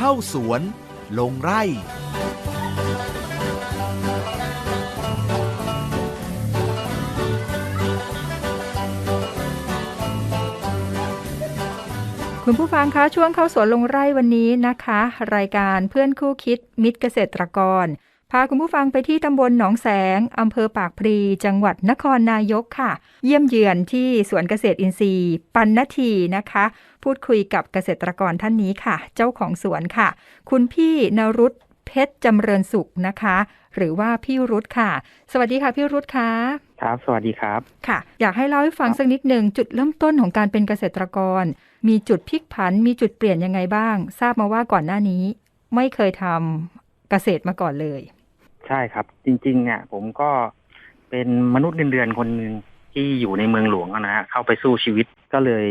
เข้าสวน ลงไร่ คุณผู้ฟังคะช่วงเข้าสวนลงไร่วันนี้นะคะ รายการเพื่อนคู่คิดมิตรเกษตรกร พาคุณผู้ฟังไปที่ตำบลหนองแสง อำเภอปากพลี จังหวัดนครนายกค่ะ เยี่ยมเยือนที่สวนเกษตรอินทรีย์ ปันนาทีนะคะ พูดคุยกับเกษตรกรท่านนี้ค่ะ เจ้าของสวนค่ะ คุณพี่นรุตเพชรจำเริญสุขนะคะ หรือว่าพี่รุตค่ะ สวัสดีค่ะพี่รุตค่ะ ครับ สวัสดีครับ ค่ะ อยากให้เล่าให้ฟังครับสักนิดหนึ่งจุดเริ่มต้นของการเป็นเกษตรกร มีจุดพลิกผัน มีจุดเปลี่ยนยังไงบ้าง ทราบมาว่าก่อนหน้านี้ ไม่เคยทำเกษตรมาก่อนเลย ใช่ครับ จริงๆอะผมก็เป็นมนุษย์เงินเดือนคนหนึ่งที่อยู่ในเมืองหลวงอะนะฮะเข้าไปสู้ชีวิตก็เลย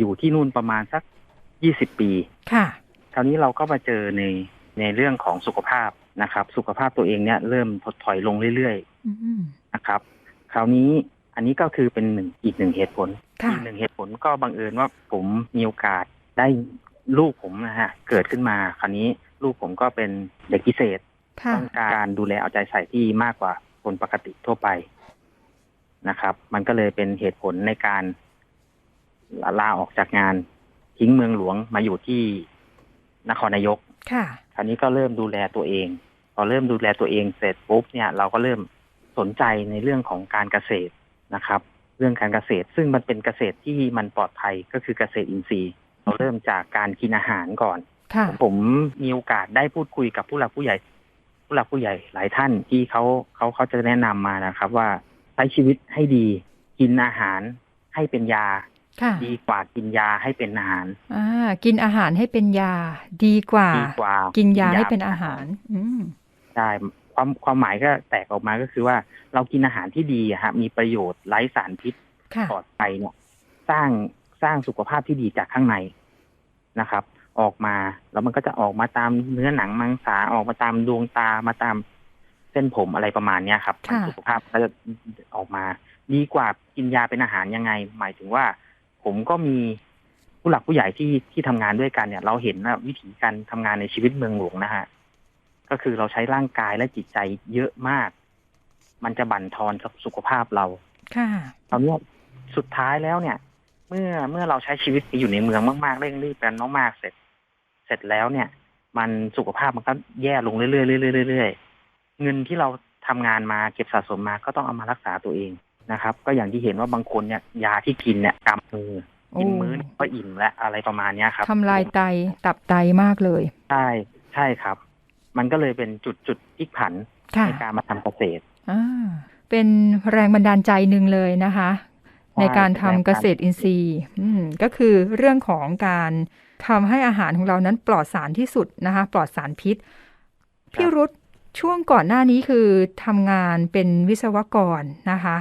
อยู่ที่นู่นประมาณสักยี่สิบปี ค่ะ คราวนี้เราก็มาเจอในในเรื่องของสุขภาพนะครับ สุขภาพตัวเองเนี่ยเริ่มถดถอยลงเรื่อยอืมๆนะครับ คราวนี้อันนี้ก็คือเป็นหนึ่งอีกหนึ่งเหตุผลค่ะอีกหนึ่งเหตุผลก็บังเอิญว่าผมมีโอกาสได้ลูกผมนะฮะเกิดขึ้นมา คราวนี้ลูกผมก็เป็นเด็กพิเศษค่ะ ต้องการดูแลเอาใจใส่ที่มากกว่าคนปกติทั่วไปนะครับ มันก็เลยเป็นเหตุผลในการลาออกจากงานทิ้งเมืองหลวงมาอยู่ที่นครนายก ค่ะ คราวนี้ก็เริ่มดูแลตัวเอง พอเริ่มดูแลตัวเองเสร็จปุ๊บเนี่ย เราก็เริ่มสนใจในเรื่องของการเกษตรนะครับ เรื่องการเกษตร ซึ่งมันเป็นเกษตรที่มันปลอดภัยก็คือเกษตรอินทรีย์ เราเริ่มจากการกินอาหารก่อนค่ะผมมีโอกาสได้พูดคุยกับผู้หลักผู้ใหญ่ ผู้หลักผู้ใหญ่หลายท่านที่เขาเขาเขาจะแนะนำมานะครับ ว่าใช้ชีวิตให้ดี กินอาหารให้เป็นยาค่ะดีกว่ากินยาให้เป็นอาหารอ่ากินอาหารให้เป็นยา ดีกว่าดีกว่ากิกินยาให้เป็นอาหาร อืมใช่ความความหมายก็แตกออกมาก็คือว่า เรากินอาหารที่ดีอะฮะมีประโยชน์ไร้สารพิษค่ะปลอดภัยเนี่ย สร้างสร้างสุขภาพที่ดีจากข้างในนะครับ ออกมา แล้วมันก็จะออกมาตามเนื้อหนังมังสาออกมาตามดวงตามาตามเส้นผมอะไรประมาณเนี้ยครับค่ะสุขภาพก็จะออกมา ดีกว่ากินยาเป็นอาหารยังไง หมายถึงว่า ผมก็มีผู้หลักผู้ใหญ่ที่ที่ทำงานด้วยกันเนี่ย เราเห็นว่าวิธีการทำงานในชีวิตเมืองหลวงนะฮะก็คือเราใช้ร่างกายและจิตใจเยอะมาก มันจะบั่นทอนกับสุขภาพเรา ค่ะตอนนี้ยสุดท้ายแล้วเนี่ย เมื่อเมื่อเราใช้ชีวิตไปอยู่ในเมืองมากๆเร่งรีบกันมากๆเสร็จ เสร็จแล้วเนี่ย มันสุขภาพมันก็แย่ลงเรื่อยๆเรื่อยๆเรื่อยๆเงินที่เราทำงานมาเก็บสะสมมาก็ต้องเอามารักษาตัวเองนะครับ ก็อย่างที่เห็นว่าบางคนเนี่ยยาที่กินเนี่ยกำมือโอ้กินมื้อนึงก็อิ่มและอะไรประมาณเนี้ยครับทำลายไตตับไตมากเลย ใช่ใช่ครับ มันก็เลยเป็นจุดจุดพลิกผันค่ะในการมาทำเกษตรอ่าเป็นแรงบันดาลใจหนึ่งเลยนะคะ ใช่ในการทำเป็นแรงบันดาลใจเกษตรอินทรีย์อืมก็คือเรื่องของการทำให้อาหารของเรานั้นปลอดสารที่สุดนะคะปลอดสารพิษ พี่รุธช่วงก่อนหน้านี้คือทำงานเป็นวิศวกรนะคะ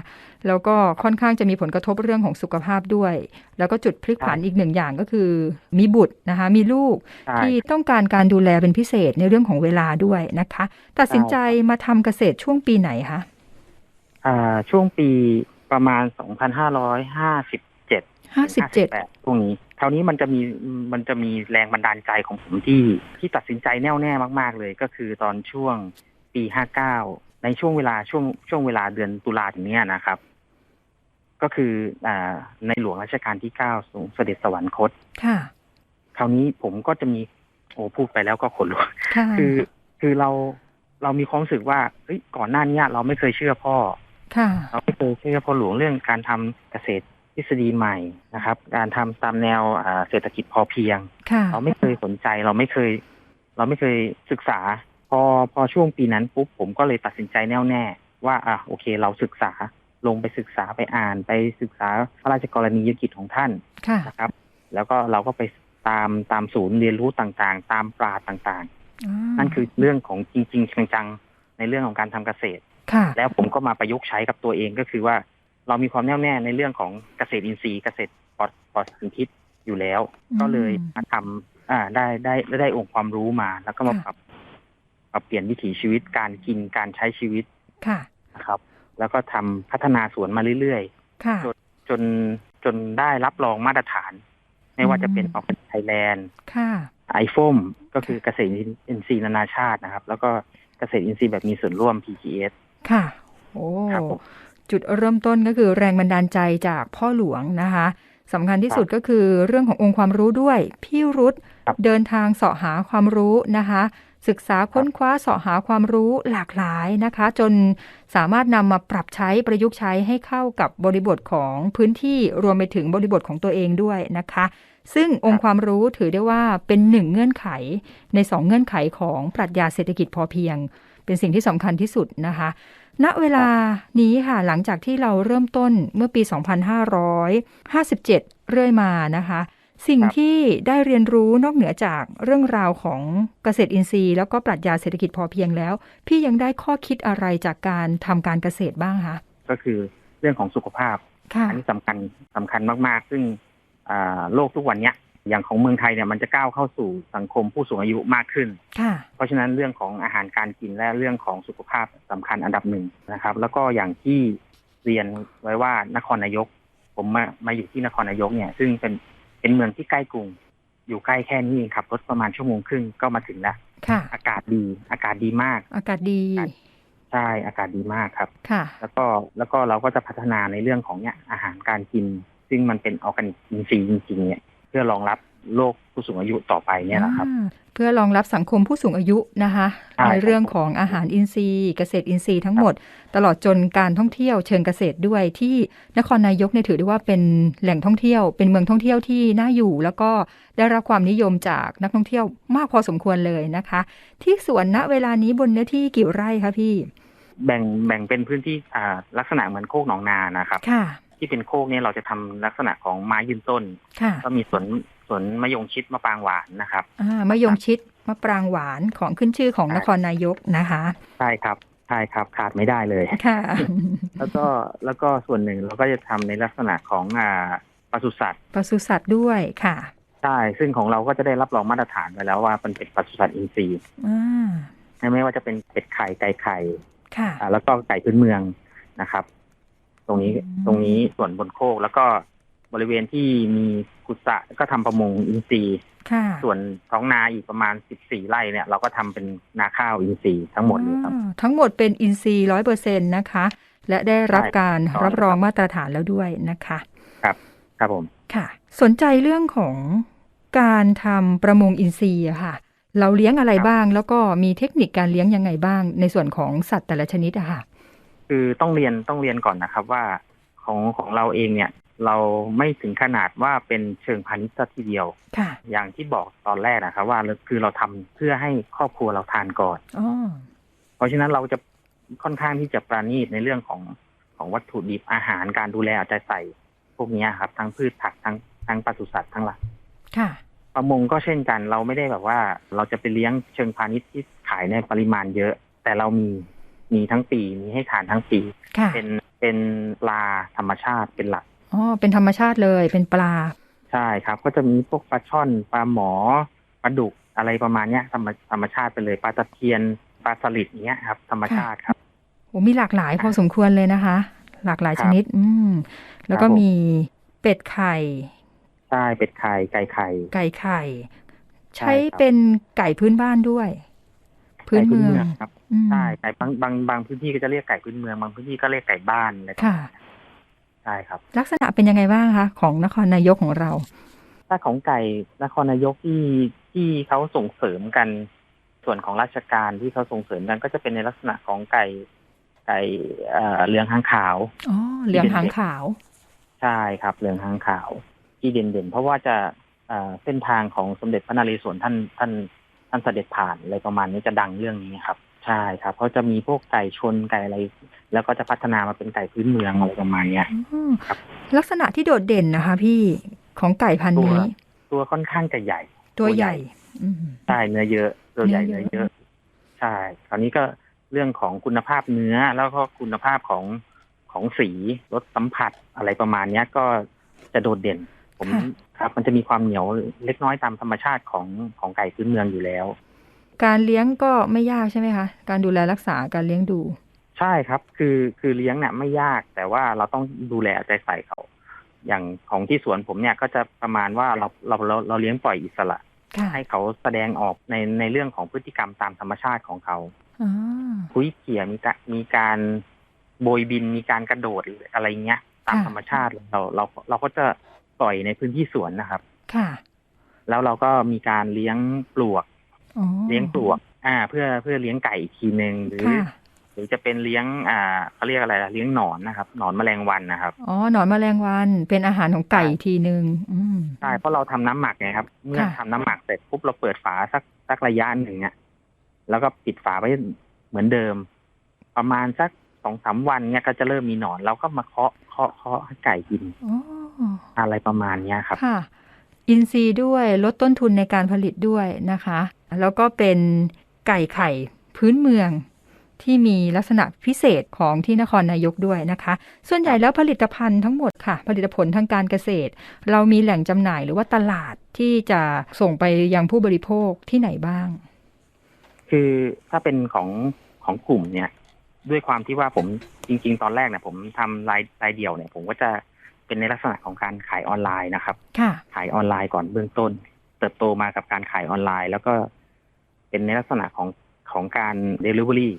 แล้วก็ค่อนข้างจะมีผลกระทบเรื่องของสุขภาพด้วย แล้วก็จุดพลิกผันอีกหนึ่งอย่างก็คือ มีบุตรนะคะ มีลูกใช่ที่ต้องการการดูแลเป็นพิเศษในเรื่องของเวลาด้วยนะคะ ตัดสินใจมาทำเกษตรช่วงปีไหนคะอ่าช่วงปี ประมาณ2557ห้าสิบเจ็ด58พวกนี้คราวนี้มันจะมีมันจะมีแรงบันดาลใจของผมที่ที่ตัดสินใจแน่วแน่มาก ๆ เลย ก็คือตอนช่วงปี59ในช่วงเวลาช่วงช่วงเวลาเดือนตุลาถึงเนี้ยนะครับ ก็คืออ่าในหลวงรัชกาลที่9ทรงเสด็จสวรรคตค่ะ คราวนี้ผมก็จะมีโอ้พูดไปแล้วก็ขนลุกค่ะคือคือเราเรามีความรู้สึกว่าเฮ้ยก่อนหน้านี้เราไม่เคยเชื่อพ่อค่ะ เราไม่เคยเชื่อพ่อหลวงเรื่องการทำเกษตรทฤษฎีใหม่นะครับ การทำตามแนวอ่าเศรษฐกิจพอเพียงค่ะเราไม่เคยสนใจเราไม่เคย เราไม่เคยศึกษา พอพอช่วงปีนั้นปุ๊บผมก็เลยตัดสินใจแน่วแน่ว่าอะโอเค เราศึกษาลงไปศึกษาไปอ่านไปศึกษาพระราชกรณียกิจของท่านค่ะนะครับ แล้วก็เราก็ไปตามตามศูนย์เรียนรู้ต่างๆ ตามปราดต่างๆ นั่นคือเรื่องของจริง ๆ จังๆในเรื่องของการทำเกษตรค่ะ แล้วผมก็มาประยุกต์ใช้กับตัวเองก็คือว่า เรามีความแน่วแน่ในเรื่องของเกษตรอินทรีย์เกษตรปลอดปลอดสารพิษอยู่แล้วอืมก็เลยมาทำอ่าได้ได้ได้ได้องค์ความรู้มา แล้วก็มาปรับปรับเปลี่ยนวิถีชีวิตการกินการใช้ชีวิตค่ะนะครับ แล้วก็ทำพัฒนาสวนมาเรื่อยค่ะๆจนจนได้รับรองมาตรฐาน ไม่ว่าจะเป็นออกไทยแลนด์ค่ะไอโฟมก็คือเกษตรอินทรีย์นานาชาตินะครับ แล้วก็เกษตรอินทรีย์แบบมีส่วนร่วม PGS ค่ะ โอ้ครับผมจุดเริ่มต้นก็คือแรงบันดาลใจจากพ่อหลวงนะคะสำคัญที่สุดก็คือเรื่องขององค์ความรู้ด้วย พี่รุธครับเดินทางเสาะหาความรู้นะคะ ศึกษาค้นคว้าเสาะหาความรู้หลากหลายนะคะ จนสามารถนำมาปรับใช้ประยุกต์ใช้ให้เข้ากับบริบทของพื้นที่รวมไปถึงบริบทของตัวเองด้วยนะคะ ซึ่งองค์ความรู้ถือได้ว่าเป็นหนึ่งเงื่อนไขในสองเงื่อนไขของปรัชญาเศรษฐกิจพอเพียง เป็นสิ่งที่สำคัญที่สุดนะคะ ณเวลานี้ค่ะหลังจากที่เราเริ่มต้นเมื่อปี 2557 เรื่อยมานะคะ สิ่งครับที่ได้เรียนรู้นอกเหนือจากเรื่องราวของเกษตรอินทรีย์ แล้วก็ปรัชญาเศรษฐกิจพอเพียงแล้ว พี่ยังได้ข้อคิดอะไรจากการทำการเกษตรบ้างคะก็คือเรื่องของสุขภาพค่ะอันนี้สำคัญสำคัญมาก ๆ ซึ่งอ่าโลกทุกวันเนี้ย อย่างของเมืองไทยเนี่ยมันจะก้าวเข้าสู่สังคมผู้สูงอายุมากขึ้นค่ะเพราะฉะนั้นเรื่องของอาหารการกินและเรื่องของสุขภาพสำคัญอันดับหนึ่งนะครับ แล้วก็อย่างที่เรียนไว้ว่านครนายก ผมมามาอยู่ที่นครนายกเนี่ย ซึ่งเป็นเป็นเมืองที่ใกล้กรุง อยู่ใกล้แค่นี้เองครับรถประมาณชั่วโมงครึ่งก็มาถึงแล้วค่ะอากาศดี อากาศดีมาก อากาศดีใช่อากาศดีมากครับค่ะ แล้วก็แล้วก็เราก็จะพัฒนาในเรื่องของเนี่ยอาหารการกิน ซึ่งมันเป็นออร์แกนิกอินทรีย์จริงๆเนี่ย เพื่อรองรับโลกผู้สูงอายุต่อไปเนี่ยนะครับอ่าเพื่อรองรับสังคมผู้สูงอายุนะคะใช่ในเรื่องของอาหารอินทรีย์ เกษตรอินทรีย์ทั้งหมด ตลอดจนการท่องเที่ยวเชิงเกษตรด้วยที่นครนายกเนี่ยถือได้ว่าเป็นแหล่งท่องเที่ยว เป็นเมืองท่องเที่ยวที่น่าอยู่ แล้วก็ได้รับความนิยมจากนักท่องเที่ยวมากพอสมควรเลยนะคะ ที่สวนณเวลานี้บนเนื้อที่กี่ไร่คะพี่ แบ่งแบ่งเป็นพื้นที่อ่าลักษณะเหมือนโคกหนองนานะครับค่ะ ที่เป็นโคกเนี่ยเราจะทำลักษณะของไม้ยืนต้นค่ะก็มีสวนสวนมะยงชิดมะปรางหวานนะครับอ่ามะยงชิดมะปรางหวานของขึ้นชื่อของใช่นครนายกนะคะ ใช่ครับใช่ครับขาดไม่ได้เลยค่ะแล้วก็แล้วก็ส่วนหนึ่งเราก็จะทำในลักษณะของอ่าปศุสัตว์ปศุสัตว์ด้วยค่ะใช่ซึ่งของเราก็จะได้รับรองมาตรฐานไว้แล้วว่ามันเป็นปศุสัตว์อินทรีย์อ่าไม่ว่าจะเป็นเป็ดไข่ไก่ไข่ค่ะอ่าแล้วก็ไก่พื้นเมืองนะครับ ตรงนี้อืมตรงนี้ส่วนบนโคก แล้วก็บริเวณที่มีกุศะก็ทำประมงอินทรีย์ค่ะส่วนท้องนาอีกประมาณ14ไร่เนี่ย เราก็ทำเป็นนาข้าวอินทรีย์ทั้งหมดเลยครับอ่าทั้งหมดเป็นอินทรีย์ร้อยเปอร์เซ็นต์นะคะ และได้รับใช่การครับรับรองมาตรฐานแล้วด้วยนะคะ ครับผมค่ะ สนใจเรื่องของการทำประมงอินทรีย์อะค่ะ เราเลี้ยงอะไรบ้าง แล้วก็มีเทคนิคการเลี้ยงยังไงบ้าง ในส่วนของสัตว์แต่ละชนิดอะค่ะ คือต้องเรียนต้องเรียนก่อนนะครับว่าของของเราเองเนี่ย เราไม่ถึงขนาดว่าเป็นเชิงพาณิชย์ซะทีเดียวค่ะอย่างที่บอกตอนแรกนะครับ ว่าคือเราทำเพื่อให้ครอบครัวเราทานก่อนอ๋อเพราะฉะนั้นเราจะค่อนข้างที่จะประณีตในเรื่องของของวัตถุดิบอาหารการดูแลเอาใจใส่พวกเนี้ยครับทั้งพืชผักทั้งทั้งปศุสัตว์ทั้งหลายค่ะประมงก็เช่นกัน เราไม่ได้แบบว่าเราจะไปเลี้ยงเชิงพาณิชย์ที่ขายในปริมาณเยอะ แต่เรามี มีทั้งปีมีให้ทานทั้งปีค่ะเป็นเป็นปลาธรรมชาติเป็นหลักอ๋อเป็นธรรมชาติเลยเป็นปลา ใช่ครับ ก็จะมีพวกปลาช่อนปลาหมอปลาดุกอะไรประมาณเนี้ยธรรมธรรมชาติไปเลยปลาตะเพียนปลาสลิดเนี้ยครับ ธรรมชาติครับโอ้มีหลากหลายพอสมควรเลยนะคะ หลากหลายครัชบนิด อืม แล้วก็ครับผมมีเป็ดไข่ใช่เป็ดไข่ไก่ไข่ ไก่ไข่ ใช่ใช้ครับเป็นไก่พื้นบ้านด้วย พื้นไก่เมืองครับอืม ใช่ไก่บางบางบางพื้นที่ก็จะเรียกไก่พื้นเมืองบางพื้นที่ก็เรียกไก่บ้านอะไรประค่ะมาณนั้นใช่ครับ ลักษณะเป็นยังไงบ้างคะของนครนายกของเราถ้าของไก่นครนายกที่ที่เขาส่งเสริมกันส่วนของราชการที่เขาส่งเสริมกันก็จะเป็นในลักษณะของไก่ไก่เอ่อเหลืองหางขาวอ๋อเหลืองหางขาว ใช่ครับเหลืองหางขาว ที่เด่นๆเพราะว่าจะเอ่อเส้นทางของสมเด็จพระนเรศวรท่านท่านท่านเสด็จผ่านอะไรประมาณนี้จะดังเรื่องนี้ครับ ใช่ครับเขาจะมีพวกไก่ชนไก่อะไร แล้วก็จะพัฒนามาเป็นไก่พื้นเมืองอะไรประมาณเนี้ยอ๋อครับ ลักษณะที่โดดเด่นนะคะ พี่ของไก่พันธุ์นี้ ตัวค่อนข้างจะใหญ่ ตัวใหญ่อืมใช่เนื้อเยอะ ตัวใหญ่เนื้เนื้ออเยเยอะอะ ใช่คราวนี้ก็เรื่องของคุณภาพเนื้อแล้วก็คุณภาพของของสีรสสัมผัสอะไรประมาณเนี้ยก็จะโดดเด่น ผมครับ มันจะมีความเหนียวเล็กน้อยตามธรรมชาติของของไก่พื้นเมืองอยู่แล้ว การเลี้ยงก็ไม่ยากใช่ไหมคะ การดูแลรักษาการเลี้ยงดู ใช่ครับ คือคือเลี้ยงเนี่ยไม่ยากแต่ว่าเราต้องดูแลเอาใจใส่เขา อย่างของที่สวนผมเนี่ยก็จะประมาณว่าเราเราเราเราเลี้ยงปล่อยอิสระค่ะให้เขาแสดงออกในในเรื่องของพฤติกรรมตามธรรมชาติของเขาอ๋อคุยเขี่ยมีกะมีการโบยบินมีการกระโดดหรืออะไรเงี้ย ตามธรรมชาติเราเราเราก็จะปล่อยในพื้นที่สวนนะครับ ค่ะ แล้วเราก็มีการเลี้ยงปลวกอ๋อ เลี้ยงปลวก อ่า เพื่อเพื่อเลี้ยงไก่อีกทีหนึ่งหรือค่ะหรือจะเป็นเลี้ยง อ่าเขาเรียกอะไรล่ะเลี้ยงหนอนนะครับหนอนแมลงวันนะครับอ๋อหนอนแมลงวันเป็นอาหารของไก่ใช่อีกทีหนึ่งอืมใช่เพราะเราทำน้ำหมักไงครับ เมื่อค่ะทำน้ำหมักเสร็จปุ๊บเราเปิดฝาสักสักระยะหนึ่งอะแล้วก็ปิดฝาไว้เหมือนเดิม ประมาณสักสองสามวันเนี่ยก็จะเริ่มมีหนอนเราก็มาเคาะเคาะเคาะให้ไก่กินอ๋ออะไรประมาณเนี้ยครับค่ะ อินทรีย์ด้วยลดต้นทุนในการผลิตด้วยนะคะ แล้วก็เป็นไก่ไข่พื้นเมืองที่มีลักษณะพิเศษของที่นครนายกด้วยนะคะ ส่วนใหญ่แล้วผลิตภัณฑ์ทั้งหมดค่ะ ผลิตผลทางการเกษตร เรามีแหล่งจำหน่ายหรือว่าตลาดที่จะส่งไปยังผู้บริโภคที่ไหนบ้าง คือถ้าเป็นของของกลุ่มเนี่ย ด้วยความที่ว่าผมจริง ๆ ตอนแรกเนี่ยผมทำรายรายเดียวเนี่ย ผมก็จะ เป็นในลักษณะของการขายออนไลน์นะครับ ค่ะ ขายออนไลน์ก่อนเบื้องต้น เติบโตมากับการขายออนไลน์ แล้วก็เป็นในลักษณะของของการ Delivery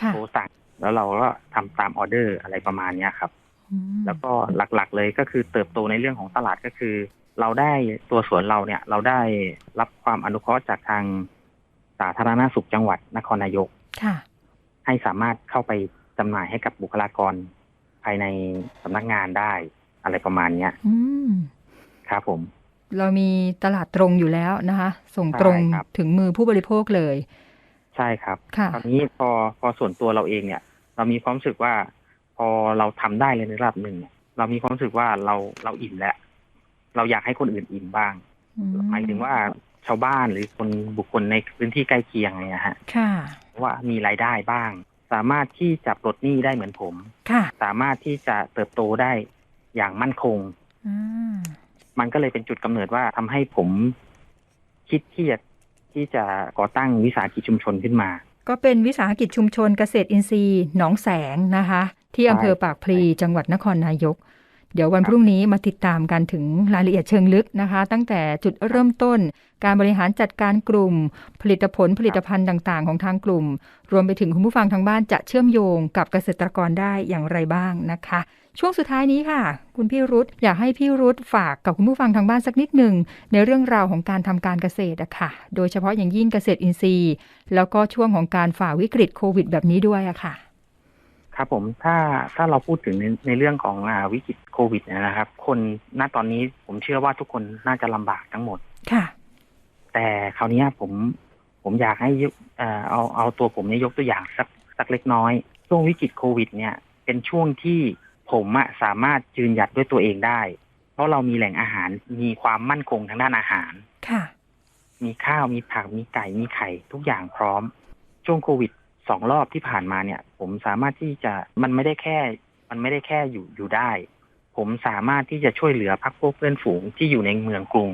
ค่ะโทรสั่งแล้วเราก็ทำตามออเดอร์อะไรประมาณเนี้ยครับอืมแล้วก็หลักๆเลยก็คือเติบโตในเรื่องของตลาดก็คือ เราได้ตัวสวนเราเนี่ย เราได้รับความอนุเคราะห์จากทางสาธารณสุขจังหวัดนครนายกค่ะให้สามารถเข้าไปจำหน่ายให้กับบุคลากรภายในสำนักงานได้ อะไรประมาณเนี้ยอืมครับผม เรามีตลาดตรงอยู่แล้วนะคะ ส่งตรงใช่ครับถึงมือผู้บริโภคเลย ใช่ครับค่ะตอนนี้พอพอส่วนตัวเราเองเนี่ย เรามีความรู้สึกว่า พอเราทำได้เลยในระดับหนึ่งเนี่ยเรามีความรู้สึกว่าเราเราอิ่มแล้ว เราอยากให้คนอื่นอิ่มบ้างอืหมายถึงว่าชาวบ้านหรือคนบุคคลในพื้นที่ใกล้เคียงเนี่ยฮะ ค่ะ ว่ามีรายได้บ้าง สามารถที่จะปลดหนี้ได้เหมือนผม ค่ะ สามารถที่จะเติบโตได้ อย่างมั่นคงอ่ามันก็เลยเป็นจุดกำเนิดว่าทำให้ผมคิดที่จะที่จะก่อตั้งวิสาหกิจชุมชนขึ้นมา ก็เป็นวิสาหกิจชุมชนเกษตรอินทรีย์หนองแสงนะคะ ที่อำเภอปากพลีจังหวัดนครนายก เดี๋ยววันพรุ่งนี้มาติดตามกันถึงรายละเอียดเชิงลึกนะคะ ตั้งแต่จุดเริ่มต้น การบริหารจัดการกลุ่ม ผลิตผลผลิตภัณฑ์ต่างๆ ของทางกลุ่ม รวมไปถึงคุณผู้ฟังทางบ้านจะเชื่อมโยงกับเกษตรกรได้อย่างไรบ้างนะคะ ช่วงสุดท้ายนี้ค่ะ คุณพี่รุธอยากให้พี่รุธฝากกับคุณผู้ฟังทางบ้านสักนิดหนึ่งในเรื่องราวของการทำการเกษตรอะค่ะ โดยเฉพาะอย่างยิ่งเกษตรอินทรีย์ แล้วก็ช่วงของการฝ่าวิกฤตโควิด แบบนี้ด้วยอะค่ะ ครับผมถ้าถ้าเราพูดถึงในในเรื่องของอ่าวิกฤตโควิดเนี่ยนะครับ คนณตอนนี้ผมเชื่อว่าทุกคนน่าจะลำบากทั้งหมดค่ะ แต่คราวเนี้ยผมผมอยากให้ยกเอ่อเอาเอาตัวผมเนี่ยยกตัวอย่างสักสักเล็กน้อย ช่วงวิกฤตโควิด เนี่ย เป็นช่วงที่ผมอะสามารถยืนหยัดด้วยตัวเองได้ เพราะเรามีแหล่งอาหารมีความมั่นคงทางด้านอาหารค่ะ มีข้าวมีผักมีไก่มีไข่ ทุกอย่างพร้อม ช่วงโควิด สองรอบที่ผ่านมาเนี่ย ผมสามารถที่จะมันไม่ได้แค่ มันไม่ได้แค่อยู่อยู่ได้ ผมสามารถที่จะช่วยเหลือพักพวกเพื่อนฝูงที่อยู่ในเมืองกรุง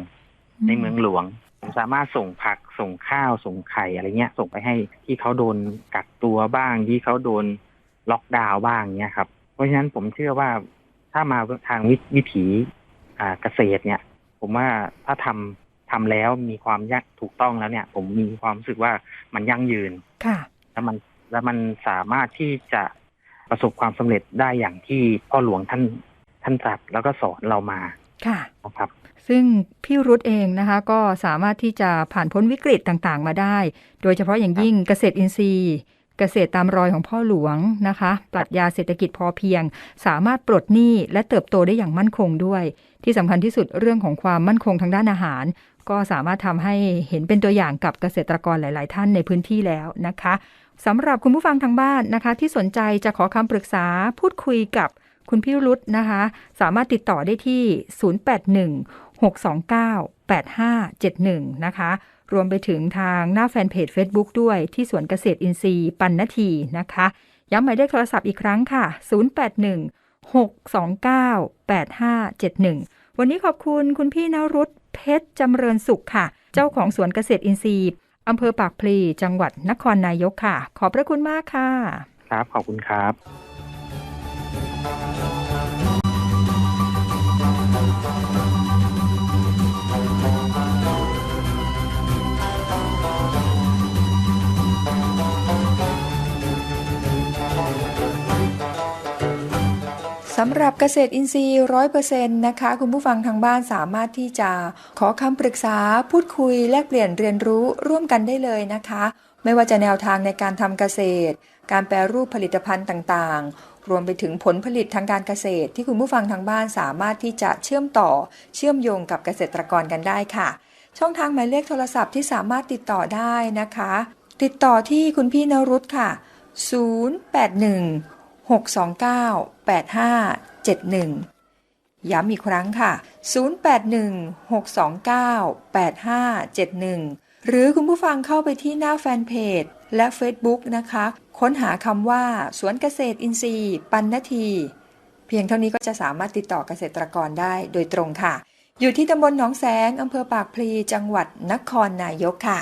ในเมืองหลวง ผมสามารถส่งผักส่งข้าวส่งไข่อะไรเงี้ย ส่งไปให้ที่เขาโดนกักตัวบ้างที่เขาโดนล็อกดาวน์บ้างเนี้ยครับ เพราะฉะนั้นผมเชื่อว่าถ้ามาทางวิวิถีอ่าเกษตรเนี่ย ผมว่าถ้าทำทำแล้วมีความยักถูกต้องแล้วเนี่ย ผมมีความรู้สึกว่ามันยั่งยืนค่ะแล้วมัน แล้วมันสามารถที่จะประสบความสำเร็จได้อย่างที่พ่อหลวงท่านท่านตรัสแล้วก็สอนเรามาค่ะนะครับ ซึ่งพี่รุธเองนะคะ ก็สามารถที่จะผ่านพ้นวิกฤตต่างๆ มาได้ โดยเฉพาะอย่างยิ่งเกษตรอินทรีย์ เกษตรตามรอยของพ่อหลวงนะคะ ปรัชญาเศรษฐกิจพอเพียง สามารถปลดหนี้และเติบโตได้อย่างมั่นคงด้วย ที่สำคัญที่สุดเรื่องของความมั่นคงทางด้านอาหาร ก็สามารถทำให้เห็นเป็นตัวอย่างกับเกษตรกรหลาย ๆ ท่านในพื้นที่แล้วนะคะ สำหรับคุณผู้ฟังทางบ้านนะคะ ที่สนใจจะขอคำปรึกษาพูดคุยกับคุณพี่รุธนะคะ สามารถติดต่อได้ที่ 081 629 8571 นะคะ รวมไปถึงทางหน้าแฟนเพจ Facebook ด้วยที่สวนเกษตรอินทรีย์ปันนาทีนะคะ ย้ำหมายเลขโทรศัพท์อีกครั้งค่ะ 081 629 8571 วันนี้ขอบคุณคุณพี่นรุธเพชรจำเริญสุขค่ะ เจ้าของสวนเกษตรอินทรีย์ อำเภอปากพลี จังหวัดนครนายกค่ะ ขอบพระคุณมากค่ะ ครับ ขอบคุณครับำหรับเกษตรอินทรีย์ร้อยเปอร์เซ็นต์นะคะ คุณผู้ฟังทางบ้านสามารถที่จะขอคำปรึกษาพูดคุยแลกเปลี่ยนเรียนรู้ร่วมกันได้เลยนะคะ ไม่ว่าจะแนวทางในการทำเกษตร การแปรรูปผลิตภัณฑ์ต่างๆ รวมไปถึงผลผลิตทางการเกษตร ที่คุณผู้ฟังทางบ้านสามารถที่จะเชื่อมต่อเชื่อมโยงกับเกษตรกรกันได้ค่ะ ช่องทางหมายเลขโทรศัพท์ที่สามารถติดต่อได้นะคะ ติดต่อที่คุณพี่นรุตค่ะ 081 629 8571 ย้ำอีกครั้งค่ะ 081 629 8571 หรือคุณผู้ฟังเข้าไปที่หน้าแฟนเพจและ Facebook นะคะ ค้นหาคำว่า สวนเกษตรอินทรีย์ ปันนาที เพียงเท่านี้ก็จะสามารถติดต่อเกษตรกรได้โดยตรงค่ะ อยู่ที่ตำบลหนองแสงอำเภอปากพลี จังหวัดนครนายกค่ะ